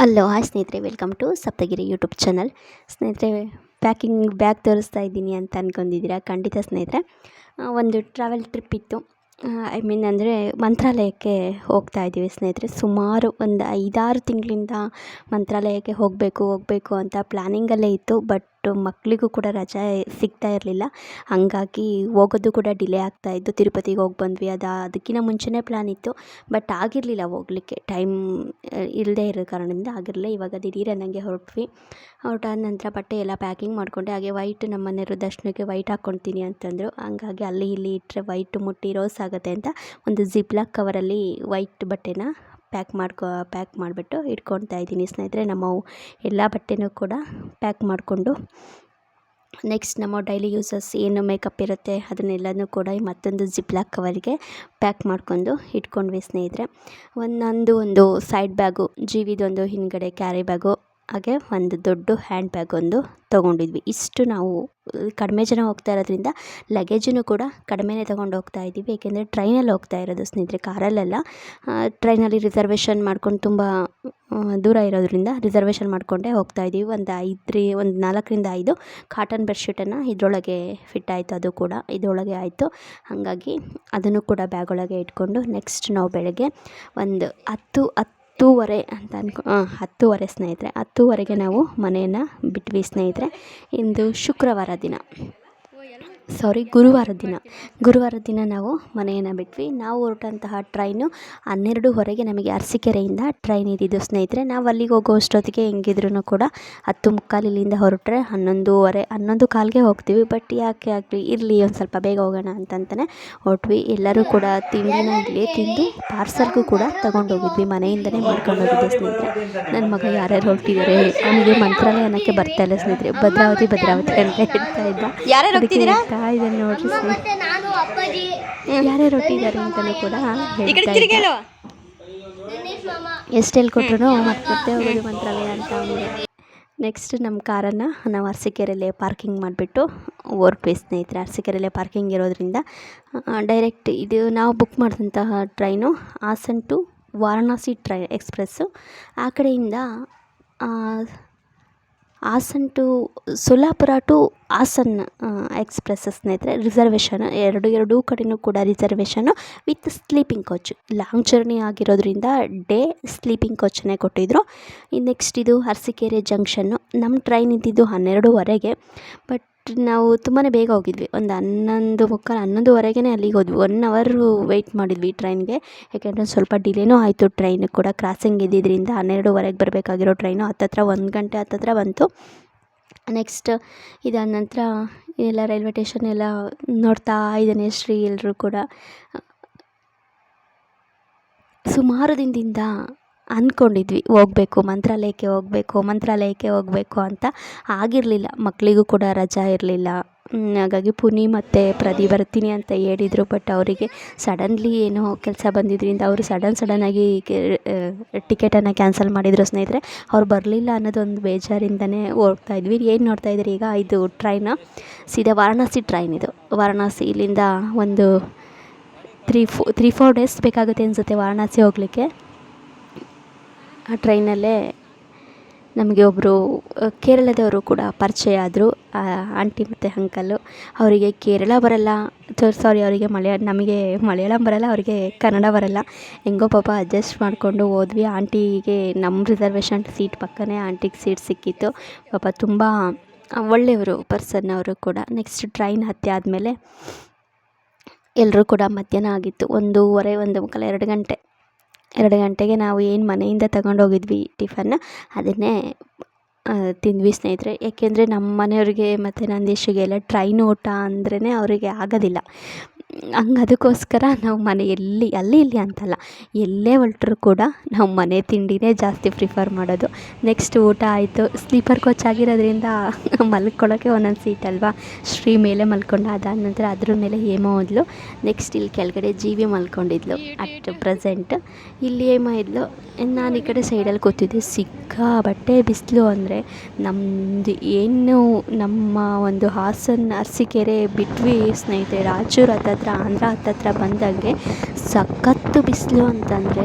Hello hi ಸ್ನೇಹಿತರೆ welcome to Saptagiri YouTube channel ಸ್ನೇಹಿತರೆ packing bag ತೋರಿಸ್ತಾ ಇದ್ದೀನಿ ಅಂತ ಅಂದ್ಕೊಂಡಿದ್ದೀರಾ ಖಂಡಿತ ಸ್ನೇಹಿತರೆ. ಒಂದು ಟ್ರಾವೆಲ್ ಟ್ರಿಪ್ ಇತ್ತು. ಐ ಮೀನ್ ಅಂದರೆ ಮಂತ್ರಾಲಯಕ್ಕೆ ಹೋಗ್ತಾ ಇದ್ದೀವಿ ಸ್ನೇಹಿತರೆ. ಸುಮಾರು ಒಂದು ಐದಾರು ತಿಂಗಳಿಂದ ಮಂತ್ರಾಲಯಕ್ಕೆ ಹೋಗಬೇಕು ಹೋಗಬೇಕು ಅಂತ ಪ್ಲ್ಯಾನಿಂಗಲ್ಲೇ ಇತ್ತು. ಬಟ್ ಮಕ್ಕಳಿಗೂ ಕೂಡ ರಜೆ ಸಿಗ್ತಾ ಇರಲಿಲ್ಲ. ಹಾಗಾಗಿ ಹೋಗೋದು ಕೂಡ ಡಿಲೇ ಆಗ್ತಾ ಇತ್ತು. ತಿರುಪತಿಗೆ ಹೋಗಿ ಬಂದ್ವಿ. ಅದು ಅದಕ್ಕಿಂತ ಮುಂಚೆನೇ ಪ್ಲ್ಯಾನ್ ಇತ್ತು. ಬಟ್ ಆಗಿರಲಿಲ್ಲ ಹೋಗಲಿಕ್ಕೆ. ಟೈಮ್ ಇಲ್ಲದೇ ಇರೋ ಕಾರಣದಿಂದ ಆಗಿರಲಿಲ್ಲ. ಇವಾಗ ದಿಢೀರ್ ಅನ್ನಂಗೆ ಹೊರಟ್ವಿ. ಹೊರಟಾದ ನಂತರ ಬಟ್ಟೆ ಎಲ್ಲ ಪ್ಯಾಕಿಂಗ್ ಮಾಡಿಕೊಂಡೆ. ಹಾಗೆ ವೈಟ್ ನಮ್ಮ ಮನೆಯವರು ದರ್ಶನಕ್ಕೆ ವೈಟ್ ಹಾಕ್ಕೊಳ್ತೀನಿ ಅಂತಂದರು. ಹಂಗಾಗಿ ಅಲ್ಲಿ ಇಲ್ಲಿ ಇಟ್ಟರೆ ವೈಟ್ ಮುಟ್ಟಿ ರೋಸ್ ಆಗುತ್ತೆ ಅಂತ ಒಂದು ಜಿಪ್ಲಾಕ್ ಕವರಲ್ಲಿ ವೈಟ್ ಬಟ್ಟೆನ ಪ್ಯಾಕ್ ಮಾಡ್ಕೊ, ಪ್ಯಾಕ್ ಮಾಡಿಬಿಟ್ಟು ಇಟ್ಕೊಳ್ತಾ ಇದ್ದೀನಿ. ಸ್ನೇಹಿತರೆ, ನಮ್ಮ ಎಲ್ಲ ಬಟ್ಟೆನೂ ಕೂಡ ಪ್ಯಾಕ್ ಮಾಡಿಕೊಂಡು ನೆಕ್ಸ್ಟ್ ನಮ್ಮ ಡೈಲಿ ಯೂಸಸ್ ಏನು ಮೇಕಪ್ ಇರುತ್ತೆ ಅದನ್ನೆಲ್ಲನೂ ಕೂಡ ಈ ಮತ್ತೊಂದು ಜಿಪ್ಲಾಕ್ ಕವರಿಗೆ ಪ್ಯಾಕ್ ಮಾಡ್ಕೊಂಡು ಇಟ್ಕೊಂಡ್ವಿ ಸ್ನೇಹಿತರೆ. ಒಂದು ನಂದು ಒಂದು ಸೈಡ್ ಬ್ಯಾಗು ಜೀವಿದೊಂದು ಹಿಂದ್ಗಡೆ ಕ್ಯಾರಿ ಬ್ಯಾಗು ಹಾಗೆ ಒಂದು ದೊಡ್ಡ ಹ್ಯಾಂಡ್ ಬ್ಯಾಗ್ ಒಂದು ತೊಗೊಂಡಿದ್ವಿ. ಇಷ್ಟು ನಾವು, ಕಡಿಮೆ ಜನ ಹೋಗ್ತಾ ಇರೋದ್ರಿಂದ ಲಗೇಜನ್ನು ಕೂಡ ಕಡಿಮೆನೇ ತೊಗೊಂಡು ಹೋಗ್ತಾ ಇದ್ದೀವಿ. ಏಕೆಂದರೆ ಟ್ರೈನಲ್ಲಿ ಹೋಗ್ತಾ ಇರೋದು ಸ್ನೇಹಿತರೆ ಕಾರಲ್ಲೆಲ್ಲ ಟ್ರೈನಲ್ಲಿ ರಿಸರ್ವೇಷನ್ ಮಾಡ್ಕೊಂಡು ತುಂಬ ದೂರ ಇರೋದ್ರಿಂದ ರಿಸರ್ವೇಷನ್ ಮಾಡಿಕೊಂಡೇ ಹೋಗ್ತಾ ಇದ್ದೀವಿ. ಒಂದು ಐದ್ರಿ, ಒಂದು ನಾಲ್ಕರಿಂದ ಐದು ಕಾಟನ್ ಬೆಡ್ಶೀಟನ್ನು ಇದರೊಳಗೆ ಫಿಟ್ ಆಯಿತು ಅದು ಕೂಡ. ಇದರೊಳಗೆ ಆಯಿತು. ಹಾಗಾಗಿ ಅದನ್ನು ಕೂಡ ಬ್ಯಾಗ್ ಒಳಗೆ ಇಟ್ಕೊಂಡು ನೆಕ್ಸ್ಟ್ ನಾವು ಬೆಳಗ್ಗೆ ಒಂದು ಹತ್ತು ಹತ್ತು ಹತ್ತೂವರೆ ಅಂತ ಅನ್ಕೊ ಹತ್ತೂವರೆ ಸ್ನೇಹಿತರೆ. ಹತ್ತೂವರೆಗೆ ನಾವು ಮನೆಯನ್ನು ಬಿಟ್ವಿ ಸ್ನೇಹಿತರೆ. ಇಂದು ಶುಕ್ರವಾರ ದಿನ. ಸಾರಿ ಗುರುವಾರ ದಿನ. ಗುರುವಾರ ದಿನ ನಾವು ಮನೆಯನ್ನು ಬಿಟ್ವಿ. ನಾವು ಹೊರಟಂತಹ ಟ್ರೈನು ಹನ್ನೆರಡುವರೆಗೆ ನಮಗೆ ಅರಸಿಕೆರೆಯಿಂದ ಟ್ರೈನ್ ಇದ್ದಿದ್ದು ಸ್ನೇಹಿತರೆ. ನಾವು ಅಲ್ಲಿಗೆ ಹೋಗೋ ಅಷ್ಟೊತ್ತಿಗೆ ಹೆಂಗಿದ್ರೂ ಕೂಡ ಹತ್ತು ಮುಕ್ಕಾಲು ಇಲ್ಲಿಂದ ಹೊರಟ್ರೆ ಹನ್ನೊಂದೂವರೆ ಹನ್ನೊಂದು ಕಾಲಿಗೆ ಹೋಗ್ತೀವಿ. ಬಟ್ ಯಾಕೆ ಆಗಲಿ ಇರಲಿ ಒಂದು ಸ್ವಲ್ಪ ಬೇಗ ಹೋಗೋಣ ಅಂತಂತಲೇ ಹೊರಟ್ವಿ. ಎಲ್ಲರೂ ಕೂಡ ತಿಂಡಿನ ಇಲ್ಲೇ ತಿಂದು ಪಾರ್ಸಲ್ಗೂ ಕೂಡ ತಗೊಂಡೋಗಿದ್ವಿ. ಮನೆಯಿಂದಲೇ ಮಾಡ್ಕೊಂಡು ಹೋಗಿದ್ದೆ ಸ್ನೇಹಿತರೆ. ನನ್ನ ಮಗ ಯಾರ್ಯಾರು ಹೊರಟಿದ್ದಾರೆ ಅವನಿಗೆ ಮಂತ್ರಾಲಯ ಅನ್ನೋಕ್ಕೆ ಬರ್ತಾ ಇಲ್ಲ ಸ್ನೇಹಿತರೆ. ಭದ್ರಾವತಿ ಭದ್ರಾವತಿ ಅಂತ ಹೇಳ್ತಾ ಇದ್ದ. ಯಾರ್ಯಾರು ಅದಕ್ಕೆ ಇದೆ ನೋಡ್ರಿ. ಸ್ನೇಹಿತರೆ. ಮತ್ತೆ ನಾನು ಅಪ್ಪಾಜಿ. ಯಾರ್ಯಾರು ಹೊಟ್ಟಿದ್ದಾರೆ ಅಂತಲೂ ಕೂಡ ಕೊಟ್ರು ಹೇಳ್ತಾ ಎಷ್ಟು ಹೇಳ್ಕೊಟ್ರು ಮತ್ತೆ ಮತ್ತೆ ಹೋಗೋದು ಮಂತ್ರಾಲಯ ಅಂತ ಅವನಿಗೆ ನೆಕ್ಸ್ಟ್ ನಮ್ಮ ಕಾರನ್ನು ನಾವು ಅರಸೀಕೆರೆಯಲ್ಲೇ ಪಾರ್ಕಿಂಗ್ ಮಾಡಿಬಿಟ್ಟು ಓರ್ಪಿ ಸ್ನೇಹಿತರೆ ಅರಸೀಕೆರೆಯಲ್ಲೇ ಪಾರ್ಕಿಂಗ್ ಇರೋದ್ರಿಂದ ಡೈರೆಕ್ಟ್ ಇದು ನಾವು ಬುಕ್ ಮಾಡಿದಂತಹ ಟ್ರೈನು ಹಾಸನ್ ಟು ವಾರಣಾಸಿ ಟ್ರೈ ಎಕ್ಸ್ಪ್ರೆಸ್ಸು ಆ ಕಡೆಯಿಂದ ಆ, Hassan to Solapur to Hassan express ಸ್ನೇಹಿತರೆ. ರಿಸರ್ವೇಷನ್ ಎರಡು, ಎರಡೂ ಕಡೆಯೂ ಕೂಡ reservation with sleeping coach long journey ಆಗಿರೋದ್ರಿಂದ ಡೇ ಸ್ಲೀಪಿಂಗ್ ಕೋಚನ್ನೇ ಕೊಟ್ಟಿದ್ದರು ನೆಕ್ಸ್ಟ್ ಇದು ಅರಸೀಕೆರೆ ಜಂಕ್ಷನ್ನು ನಮ್ಮ ಟ್ರೈನ್ ಇದ್ದಿದ್ದು ಹನ್ನೆರಡೂವರೆಗೆ. ಬಟ್ ನಾವು ತುಂಬಾ ಬೇಗ ಹೋಗಿದ್ವಿ. ಒಂದು ಹನ್ನೊಂದು ಮುಕ್ಕಾಲು ಹನ್ನೊಂದುವರೆಗೆ ಅಲ್ಲಿಗೆ ಹೋದ್ವಿ. ಒನ್ ಅವರು ವೆಯ್ಟ್ ಮಾಡಿದ್ವಿ ಟ್ರೈನ್ಗೆ. ಯಾಕೆಂದರೆ ಸ್ವಲ್ಪ ಡಿಲೇನೂ ಆಯಿತು ಟ್ರೈನ್ ಕೂಡ. ಕ್ರಾಸಿಂಗ್ ಇದ್ದಿದ್ದರಿಂದ ಹನ್ನೆರಡುವರೆಗೆ ಬರಬೇಕಾಗಿರೋ ಟ್ರೈನು ಹತ್ತತ್ರ ಒಂದು ಗಂಟೆ ಹತ್ತತ್ರ ಬಂತು. ನೆಕ್ಸ್ಟ್ ಇದಾದ ನಂತರ ಎಲ್ಲ ರೈಲ್ವೆ ಟೇಷನ್ ಎಲ್ಲ ನೋಡ್ತಾ ಇದ್ದಾನೆ ಶ್ರೀ ಎಲ್ಲರೂ ಕೂಡ. ಸುಮಾರು ದಿನದಿಂದ ಅಂದ್ಕೊಂಡಿದ್ವಿ, ಹೋಗ್ಬೇಕು, ಮಂತ್ರಾಲಯಕ್ಕೆ ಹೋಗಬೇಕು ಮಂತ್ರಾಲಯಕ್ಕೆ ಹೋಗಬೇಕು ಅಂತ ಆಗಿರಲಿಲ್ಲ. ಮಕ್ಕಳಿಗೂ ಕೂಡ ರಜಾ ಇರಲಿಲ್ಲ. ಹಾಗಾಗಿ ಪುನಿ ಮತ್ತು ಪ್ರದಿ ಬರ್ತೀನಿ ಅಂತ ಹೇಳಿದರು ಬಟ್ ಅವರಿಗೆ ಸಡನ್ಲಿ ಏನೋ ಕೆಲಸ ಬಂದಿದ್ದರಿಂದ ಅವರು ಸಡನ್ ಸಡನ್ನಾಗಿ ಟಿಕೆಟನ್ನು ಕ್ಯಾನ್ಸಲ್ ಮಾಡಿದರು ಸ್ನೇಹಿತರೆ. ಅವ್ರು ಬರಲಿಲ್ಲ ಅನ್ನೋದೊಂದು ಬೇಜಾರಿಂದನೇ ಹೋಗ್ತಾ ಇದ್ವಿ. ಏನು ನೋಡ್ತಾ ಇದ್ದೀರಿ ಈಗ? ಇದು ಟ್ರೈನ ಸೀದಾ ವಾರಣಾಸಿ ಟ್ರೈನ್ ಇದು. ವಾರಣಾಸಿ ಇಲ್ಲಿಂದ ಒಂದು three four three four days ಬೇಕಾಗುತ್ತೆ ಅನಿಸುತ್ತೆ ವಾರಣಾಸಿ ಹೋಗಲಿಕ್ಕೆ. ಆ ಟ್ರೈನಲ್ಲೇ ನಮಗೆ ಒಬ್ಬರು ಕೇರಳದವರು ಕೂಡ ಪರಿಚಯ ಆದರು. ಆಂಟಿ ಮತ್ತು ಅಂಕಲ್ಲು ಅವರಿಗೆ ಕೇರಳ ಬರಲ್ಲ. ಸಾರಿ ಅವರಿಗೆ ಮಲಯಾ, ನಮಗೆ ಮಲಯಾಳಂ ಬರಲ್ಲ, ಅವರಿಗೆ ಕನ್ನಡ ಬರಲ್ಲ. ಹೆಂಗೋ ಪಾಪ ಅಡ್ಜಸ್ಟ್ ಮಾಡಿಕೊಂಡು ಹೋದ್ವಿ. ಆಂಟಿಗೆ ನಮ್ಮ ರಿಸರ್ವೇಷನ್ ಸೀಟ್ ಪಕ್ಕನೇ ಆಂಟಿಗೆ ಸೀಟ್ ಸಿಕ್ಕಿತ್ತು. ಪಾಪ ತುಂಬ ಒಳ್ಳೆಯವರು ಪರ್ಸನ್ ಅವರು ಕೂಡ. ನೆಕ್ಸ್ಟ್ ಟ್ರೈನ್ ಹತ್ತಿ ಆದಮೇಲೆ ಎಲ್ಲರೂ ಕೂಡ ಮಧ್ಯಾಹ್ನ ಆಗಿತ್ತು. ಒಂದೂವರೆ, ಒಂದು ಮುಕ್ಕಾಲು, ಎರಡು ಗಂಟೆ. ಎರಡು ಗಂಟೆಗೆ ನಾವು ಏನು ಮನೆಯಿಂದ ತಗೊಂಡೋಗಿದ್ವಿ ಟಿಫನ್, ಅದನ್ನೇ ತಿಂದ್ವಿ ಸ್ನೇಹಿತರೆ. ಏಕೆಂದರೆ ನಮ್ಮ ಮನೆಯವ್ರಿಗೆ ಮತ್ತು ನಂದೀಶಿಗೆ ಎಲ್ಲ ಟ್ರೈನ್ ಊಟ ಅಂದ್ರೇ ಅವರಿಗೆ ಆಗೋದಿಲ್ಲ. ಹಂಗೆ ಅದಕ್ಕೋಸ್ಕರ ನಾವು ಮನೆಯಲ್ಲಿ ಅಲ್ಲಿ ಇಲ್ಲಿ ಅಂತಲ್ಲ, ಎಲ್ಲೇ ಹೊರಟ್ರು ಕೂಡ ನಾವು ಮನೆ ತಿಂಡಿನೇ ಜಾಸ್ತಿ ಪ್ರಿಫರ್ ಮಾಡೋದು. ನೆಕ್ಸ್ಟ್ ಊಟ ಆಯಿತು ಸ್ಲೀಪರ್ ಕೋಚ್ ಆಗಿರೋದ್ರಿಂದ ಮಲ್ಕೊಳ್ಳೋಕ್ಕೆ ಒಂದೊಂದು ಸೀಟ್ ಅಲ್ವಾ? ಶ್ರೀ ಮೇಲೆ ಮಲ್ಕೊಂಡು ಅದಾದ ನಂತರ ಅದ್ರ ಮೇಲೆ ಹೇಮ ಹೋದ್ಲು. ನೆಕ್ಸ್ಟ್ ಇಲ್ಲಿ ಕೆಳಗಡೆ ಜೀವಿ ಮಲ್ಕೊಂಡಿದ್ಲು ಅಟ್ ಪ್ರೆಸೆಂಟ್ ಇಲ್ಲಿ ಹೇಮ ಇದ್ಲು. ನಾನು ಈ ಕಡೆ ಸೈಡಲ್ಲಿ ಕೂತಿದ್ದೆ ಸಿಕ್ಕಾಬಟ್ಟೆ ಬಿಸಿಲು ಅಂದರೆ ನಮ್ಮದು ಏನು ನಮ್ಮ ಒಂದು ಹಾಸನ ಅರಸಿಕೆರೆ ಬಿಟ್ವಿ ಸ್ನೇಹಿತರೆ ರಾಜು ಹತ್ತತ್ರ ಹತ್ತತ್ರ ಆಂಧ್ರ ಹತ್ತತ್ರ ಬಂದಂಗೆ ಸಖತ್ತು ಬಿಸಿಲು ಅಂತಂದರೆ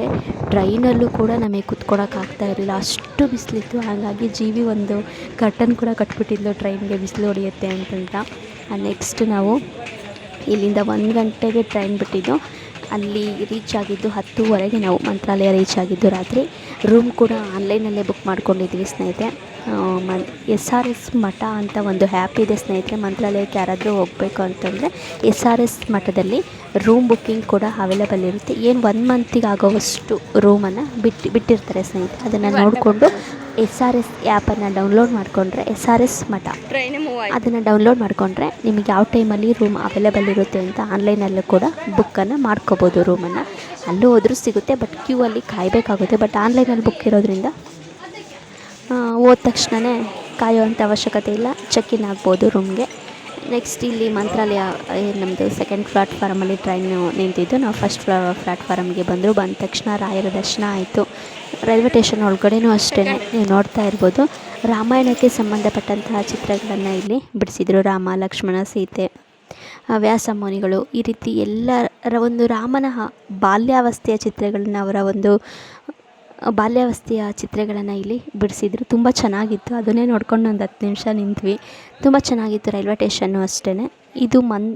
ಟ್ರೈನಲ್ಲೂ ಕೂಡ ನಮಗೆ ಕುತ್ಕೊಳ್ಳೋಕ್ಕಾಗ್ತಾ ಇರಲಿಲ್ಲ. ಅಷ್ಟು ಬಿಸಿಲಿತ್ತು. ಹಾಗಾಗಿ ಜೀವಿ ಒಂದು ಕರ್ಟನ್ ಕೂಡ ಕಟ್ಬಿಟ್ಟಿದ್ಲು. ಟ್ರೈನ್ಗೆ ಬಿಸಿಲು ಹೊಡೆಯುತ್ತೆ ಅಂತಂತ. ನೆಕ್ಸ್ಟ್ ನಾವು ಇಲ್ಲಿಂದ ಒಂದು ಗಂಟೆಗೆ ಟ್ರೈನ್ ಬಿಟ್ಟಿದ್ದು. ಅಲ್ಲಿ ರೀಚ್ ಆಗಿದ್ದು ಹತ್ತುವರೆಗೆ ನಾವು ಮಂತ್ರಾಲಯ ರೀಚ್ ಆಗಿದ್ದು ರಾತ್ರಿ. ರೂಮ್ ಕೂಡ ಆನ್ಲೈನಲ್ಲೇ ಬುಕ್ ಮಾಡ್ಕೊಂಡಿದ್ವಿ ಸ್ನೇಹಿತರೆ. ಮನ್ ಎಸ್ ಆರ್ ಎಸ್ ಮಠ ಅಂತ ಒಂದು ಹ್ಯಾಪ್ ಇದೆ ಸ್ನೇಹಿತರೆ ಮಂತ್ರಾಲಯಕ್ಕೆ ಯಾರಾದರೂ ಹೋಗಬೇಕು ಅಂತಂದರೆ ಎಸ್ ಆರ್ ಎಸ್ ಮಠದಲ್ಲಿ ರೂಮ್ ಬುಕ್ಕಿಂಗ್ ಕೂಡ ಅವೈಲೇಬಲ್ ಇರುತ್ತೆ. ಏನು ಒನ್ ಮಂತಿಗೆ ಆಗೋವಷ್ಟು ರೂಮನ್ನು ಬಿಟ್ಟು ಬಿಟ್ಟಿರ್ತಾರೆ ಸ್ನೇಹಿತರೆ. ಅದನ್ನು ನೋಡಿಕೊಂಡು ಎಸ್ ಆರ್ ಎಸ್ ಆ್ಯಪನ್ನು ಡೌನ್ಲೋಡ್ ಮಾಡಿಕೊಂಡ್ರೆ ಎಸ್ ಆರ್ ಎಸ್ ಮಠ ಅದನ್ನು ಡೌನ್ಲೋಡ್ ಮಾಡಿಕೊಂಡ್ರೆ ನಿಮಗೆ ಯಾವ ಟೈಮಲ್ಲಿ ರೂಮ್ ಅವೈಲೇಬಲ್ ಇರುತ್ತೆ ಅಂತ ಆನ್ಲೈನಲ್ಲೂ ಕೂಡ ಬುಕ್ಕನ್ನು ಮಾಡ್ಕೋಬೋದು ರೂಮನ್ನು ಅಲ್ಲೂ ಹೋದರೂ ಸಿಗುತ್ತೆ ಬಟ್ ಕ್ಯೂ ಅಲ್ಲಿ ಕಾಯಬೇಕಾಗುತ್ತೆ. ಬಟ್ ಆನ್ಲೈನಲ್ಲಿ ಬುಕ್ ಇರೋದ್ರಿಂದ ಹೋದ ತಕ್ಷಣವೇ ಕಾಯುವಂಥ ಅವಶ್ಯಕತೆ ಇಲ್ಲ. ಚೆಕ್ ಇನ್ ಆಗ್ಬೋದು ರೂಮ್ಗೆ ನೆಕ್ಸ್ಟ್ ಇಲ್ಲಿ ಮಂತ್ರಾಲಯ ನಮ್ಮದು ಸೆಕೆಂಡ್ ಪ್ಲಾಟ್ಫಾರಮಲ್ಲಿ ಟ್ರೈನು ನಿಂತಿದ್ದು. ನಾವು ಫಸ್ಟ್ ಫ್ಲಾ ಪ್ಲಾಟ್ಫಾರಮ್ಗೆ ಬಂದರು. ಬಂದ ತಕ್ಷಣ ರಾಯರ ದರ್ಶನ ಆಯಿತು. ರೈಲ್ವೆ ಸ್ಟೇಷನ್ ಒಳಗಡೆನೂ ಅಷ್ಟೇ ನೀವು ನೋಡ್ತಾ ಇರ್ಬೋದು. ರಾಮಾಯಣಕ್ಕೆ ಸಂಬಂಧಪಟ್ಟಂತಹ ಚಿತ್ರಗಳನ್ನು ಇಲ್ಲಿ ಬಿಡಿಸಿದರು ರಾಮ, ಲಕ್ಷ್ಮಣ, ಸೀತೆ ವ್ಯಾಸ ಮುನಿಗಳು. ಈ ರೀತಿ ಎಲ್ಲರ ಒಂದು ರಾಮನ ಬಾಲ್ಯಾವಸ್ಥೆಯ ಚಿತ್ರಗಳನ್ನ ಅವರ ಒಂದು ಬಾಲ್ಯಾವಸ್ಥೆಯ ಚಿತ್ರಗಳನ್ನು ಇಲ್ಲಿ ಬಿಡಿಸಿದ್ರು. ತುಂಬ ಚೆನ್ನಾಗಿತ್ತು. ಅದನ್ನೇ ನೋಡ್ಕೊಂಡು ಒಂದು ಹತ್ತು ನಿಮಿಷ ನಿಂತ್ವಿ. ತುಂಬ ಚೆನ್ನಾಗಿತ್ತು ರೈಲ್ವೆ ಟೇಷನ್ನು ಅಷ್ಟೇ ಇದು ಮನ್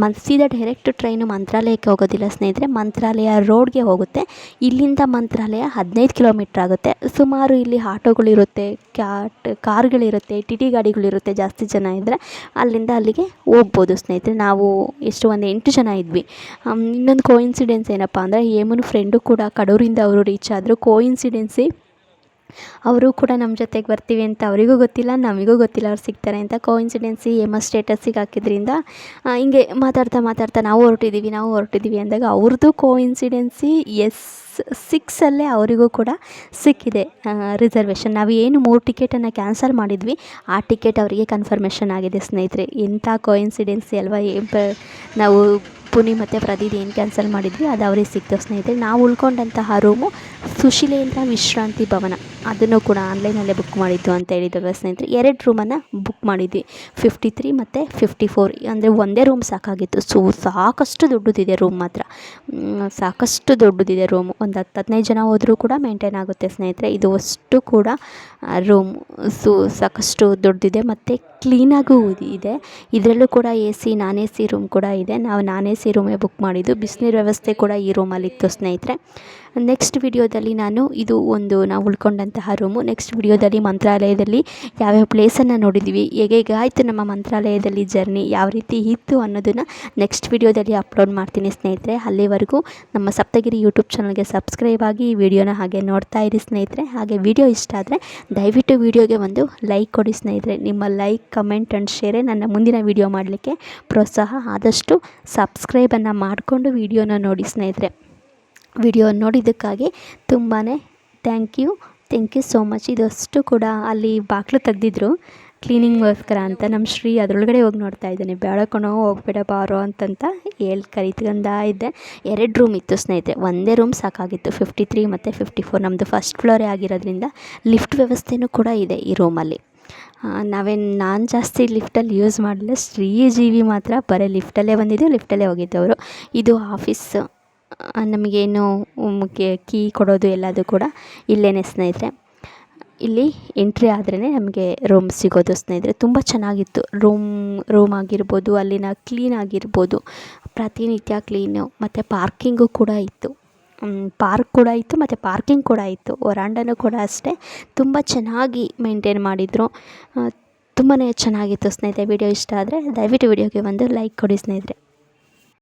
ಮನ್ ಸೀದಾ ಡೈರೆಕ್ಟ್ ಟ್ರೈನು ಮಂತ್ರಾಲಯಕ್ಕೆ ಹೋಗೋದಿಲ್ಲ ಸ್ನೇಹಿತರೆ. ಮಂತ್ರಾಲಯ ರೋಡ್ಗೆ ಹೋಗುತ್ತೆ. ಇಲ್ಲಿಂದ ಮಂತ್ರಾಲಯ ಹದಿನೈದು ಕಿಲೋಮೀಟ್ರ್ ಆಗುತ್ತೆ. ಸುಮಾರು ಇಲ್ಲಿ ಆಟೋಗಳಿರುತ್ತೆ, ಕ್ಯಾಟ್, ಕಾರ್ಗಳಿರುತ್ತೆ ಟಿ ಟಿ ಗಾಡಿಗಳಿರುತ್ತೆ ಜಾಸ್ತಿ ಜನ ಇದ್ದರೆ ಅಲ್ಲಿಂದ ಅಲ್ಲಿಗೆ ಹೋಗ್ಬೋದು ಸ್ನೇಹಿತರೆ. ನಾವು ಎಷ್ಟು ಒಂದು ಎಂಟು ಜನ ಇದ್ವಿ. ಇನ್ನೊಂದು ಕೋಇನ್ಸಿಡೆನ್ಸ್ ಏನಪ್ಪ ಅಂದರೆ, ಹೇಮನ್ ಫ್ರೆಂಡು ಕೂಡ ಕಡೂರಿಂದ ಅವರು ರೀಚ್ ಆದರು. ಕೋಇನ್ಸಿಡೆನ್ಸಿ ಅವರು ಕೂಡ ನಮ್ಮ ಜೊತೆಗೆ ಬರ್ತೀವಿ ಅಂತ ಅವರಿಗೂ ಗೊತ್ತಿಲ್ಲ, ನಮಗೂ ಗೊತ್ತಿಲ್ಲ ಅವ್ರು ಸಿಗ್ತಾರೆ ಅಂತ. ಕೋಇನ್ಸಿಡೆನ್ಸಿ ಎಸ್ ಸ್ಟೇಟಸ್ಸಿಗೆ ಹಾಕಿದ್ರಿಂದ ಹಿಂಗೆ ಮಾತಾಡ್ತಾ ಮಾತಾಡ್ತಾ ನಾವು ಹೊರಟಿದ್ದೀವಿ ನಾವು ಹೊರಟಿದ್ದೀವಿ ಅಂದಾಗ ಅವ್ರದ್ದು ಕೋಇನ್ಸಿಡೆನ್ಸಿ ಎಸ್ ಸಿಕ್ಸಲ್ಲೇ ಅವರಿಗೂ ಕೂಡ ಸಿಕ್ಕಿದೆ ರಿಸರ್ವೇಷನ್ ನಾವು ಏನು ಮೂರು ಟಿಕೆಟನ್ನು ಕ್ಯಾನ್ಸಲ್ ಮಾಡಿದ್ವಿ, ಆ ಟಿಕೆಟ್ ಅವರಿಗೆ ಕನ್ಫರ್ಮೇಷನ್ ಆಗಿದೆ ಸ್ನೇಹಿತರೆ. ಎಂಥ ಕೋಇನ್ಸಿಡೆನ್ಸಿ ಅಲ್ವಾ ನಾವು ಪುನಿ ಮತ್ತು ಪ್ರದೀದ್ ಏನು ಕ್ಯಾನ್ಸಲ್ ಮಾಡಿದ್ವಿ, ಅದು ಅವರಿಗೆ ಸಿಕ್ತು ಸ್ನೇಹಿತರೆ. ನಾವು ಉಳ್ಕೊಂಡಂತಹ ರೂಮು ಸುಶೀಲೇಂದ್ರ ವಿಶ್ರಾಂತಿ ಭವನ. ಅದನ್ನು ಕೂಡ ಆನ್ಲೈನಲ್ಲೇ ಬುಕ್ ಮಾಡಿದ್ದು ಅಂತ ಹೇಳಿದ್ವಿ ಸ್ನೇಹಿತರೆ. ಎರಡು ರೂಮನ್ನು ಬುಕ್ ಮಾಡಿದ್ವಿ. ಫಿಫ್ಟಿ ತ್ರೀ ಮತ್ತು ಫಿಫ್ಟಿ ಫೋರ್ ಅಂದರೆ ಒಂದೇ ರೂಮ್ ಸಾಕಾಗಿತ್ತು. ಸೊ, ಸಾಕಷ್ಟು ದೊಡ್ಡದಿದೆ ರೂಮ್ ಮಾತ್ರ. ಸಾಕಷ್ಟು ದೊಡ್ಡದಿದೆ ರೂಮ್ ಒಂದು ಹತ್ತು, ಹದಿನೈದು ಜನ ಹೋದರೂ ಕೂಡ ಮೇಂಟೈನ್ ಆಗುತ್ತೆ ಸ್ನೇಹಿತರೆ. ಇದು ಅಷ್ಟು ಕೂಡ ರೂಮ್ ಸೊ, ಸಾಕಷ್ಟು ದೊಡ್ಡದಿದೆ ಮತ್ತು ಕ್ಲೀನಾಗೂ ಇದೆ. ಇದರಲ್ಲೂ ಕೂಡ A C non A C room ಕೂಡ ಇದೆ. ನಾವು ನಾನ್ ಎ ಸಿ ರೂಮೇ ಬುಕ್ ಮಾಡಿದ್ದು. ಬಿಸಿನೀರು ವ್ಯವಸ್ಥೆ ಕೂಡ ಈ ರೂಮಲ್ಲಿತ್ತು ಸ್ನೇಹಿತರೆ. ನೆಕ್ಸ್ಟ್ ವಿಡಿಯೋದಲ್ಲಿ ನಾನು ಇದು ಒಂದು ನಾವು ಉಳ್ಕೊಂಡಂತಹ ರೂಮು ನೆಕ್ಸ್ಟ್ ವಿಡಿಯೋದಲ್ಲಿ ಮಂತ್ರಾಲಯದಲ್ಲಿ ಯಾವ್ಯಾವ ಪ್ಲೇಸನ್ನು ನೋಡಿದ್ವಿ ಹೇಗೇಗಾಯಿತು ನಮ್ಮ ಮಂತ್ರಾಲಯದಲ್ಲಿ ಜರ್ನಿ ಯಾವ ರೀತಿ ಇತ್ತು ಅನ್ನೋದನ್ನು ನೆಕ್ಸ್ಟ್ ವಿಡಿಯೋದಲ್ಲಿ ಅಪ್ಲೋಡ್ ಮಾಡ್ತೀನಿ ಸ್ನೇಹಿತರೆ. ಅಲ್ಲಿವರೆಗೂ ನಮ್ಮ ಸಪ್ತಗಿರಿ ಯೂಟ್ಯೂಬ್ ಚಾನಲ್ಗೆ ಸಬ್ಸ್ಕ್ರೈಬ್ ಆಗಿ ಈ ವಿಡಿಯೋನ ಹಾಗೆ ನೋಡ್ತಾ ಇರಿ ಸ್ನೇಹಿತರೆ. ಹಾಗೆ ವಿಡಿಯೋ ಇಷ್ಟ ಆದರೆ ದಯವಿಟ್ಟು ವಿಡಿಯೋಗೆ ಒಂದು ಲೈಕ್ ಕೊಡಿ ಸ್ನೇಹಿತರೆ. ನಿಮ್ಮ ಲೈಕ್ ಕಮೆಂಟ್ ಆ್ಯಂಡ್ ಶೇರೇ ನನ್ನ ಮುಂದಿನ ವಿಡಿಯೋ ಮಾಡಲಿಕ್ಕೆ ಪ್ರೋತ್ಸಾಹ ಆದಷ್ಟು ಸಬ್ಸ್ಕ್ರೈಬನ್ನು ಮಾಡಿಕೊಂಡು ವಿಡಿಯೋನ ನೋಡಿ ಸ್ನೇಹಿತರೆ. ವಿಡಿಯೋ ನೋಡಿದ್ದಕ್ಕಾಗಿ ತುಂಬಾ thank you thank you so much ಇದಷ್ಟು ಕೂಡ ಅಲ್ಲಿ ಬಾಗಿಲು ತೆಗ್ದಿದ್ರು. ಕ್ಲೀನಿಂಗ್ಗೋಸ್ಕರ ಅಂತ. ನಮ್ಮ ಶ್ರೀ ಅದರೊಳಗಡೆ ಹೋಗಿ ನೋಡ್ತಾ ಇದ್ದಾನೆ. ಬೇಡ ಕಣೋ ಹೋಗ್ಬೇಡ, ಬಾರೋ ಅಂತಂತ ಹೇಳಿ ಕರಿತ್ಕೊಂಡ ಇದ್ದೆ. ಎರಡು ರೂಮ್ ಇತ್ತು ಸ್ನೇಹಿತರೆ. ಒಂದೇ ರೂಮ್ ಸಾಕಾಗಿತ್ತು. ಫಿಫ್ಟಿ ತ್ರೀ ಮತ್ತು ಫಿಫ್ಟಿ ಫೋರ್ ನಮ್ಮದು ಫಸ್ಟ್ ಫ್ಲೋರೇ ಆಗಿರೋದ್ರಿಂದ ಲಿಫ್ಟ್ ವ್ಯವಸ್ಥೆನೂ ಕೂಡ ಇದೆ ಈ ರೂಮಲ್ಲಿ ನಾವೇನು, ನಾನು ಜಾಸ್ತಿ ಲಿಫ್ಟಲ್ಲಿ ಯೂಸ್ ಮಾಡಲಿಲ್ಲ. ಶ್ರೀ ಜೀವಿ ಮಾತ್ರ ಬರೀ ಲಿಫ್ಟಲ್ಲೇ ಬಂದಿದ್ದು ಲಿಫ್ಟಲ್ಲೇ ಹೋಗಿದ್ದವರು. ಇದು ಆಫೀಸ್ ನಮಗೇನು ಕೀ ಕೊಡೋದು ಎಲ್ಲದು ಕೂಡ ಇಲ್ಲೇ ಸ್ನೇಹಿತರೆ. ಇಲ್ಲಿ ಎಂಟ್ರಿ ಆದ್ರೇ ನಮಗೆ ರೂಮ್ ಸಿಗೋದು ಸ್ನೇಹಿತರೆ. ತುಂಬ ಚೆನ್ನಾಗಿತ್ತು. ರೂಮ್ ರೂಮ್ ಆಗಿರ್ಬೋದು, ಅಲ್ಲಿನ ಕ್ಲೀನ್ ಆಗಿರ್ಬೋದು, ಪ್ರತಿನಿತ್ಯ ಕ್ಲೀನು ಮತ್ತು ಪಾರ್ಕಿಂಗು ಕೂಡ ಇತ್ತು. ಪಾರ್ಕ್ ಕೂಡ ಇತ್ತು, ಮತ್ತು ಪಾರ್ಕಿಂಗ್ ಕೂಡ ಇತ್ತು. ವರಾಂಡನೂ ಕೂಡ ಅಷ್ಟೇ. ತುಂಬ ಚೆನ್ನಾಗಿ ಮೇಂಟೈನ್ ಮಾಡಿದರು. ತುಂಬಾ ಚೆನ್ನಾಗಿತ್ತು ಸ್ನೇಹಿತರೆ. ವಿಡಿಯೋ ಇಷ್ಟ ಆದರೆ ದಯವಿಟ್ಟು ವಿಡಿಯೋಗೆ ಒಂದು ಲೈಕ್ ಕೊಡಿ ಸ್ನೇಹಿತರೆ.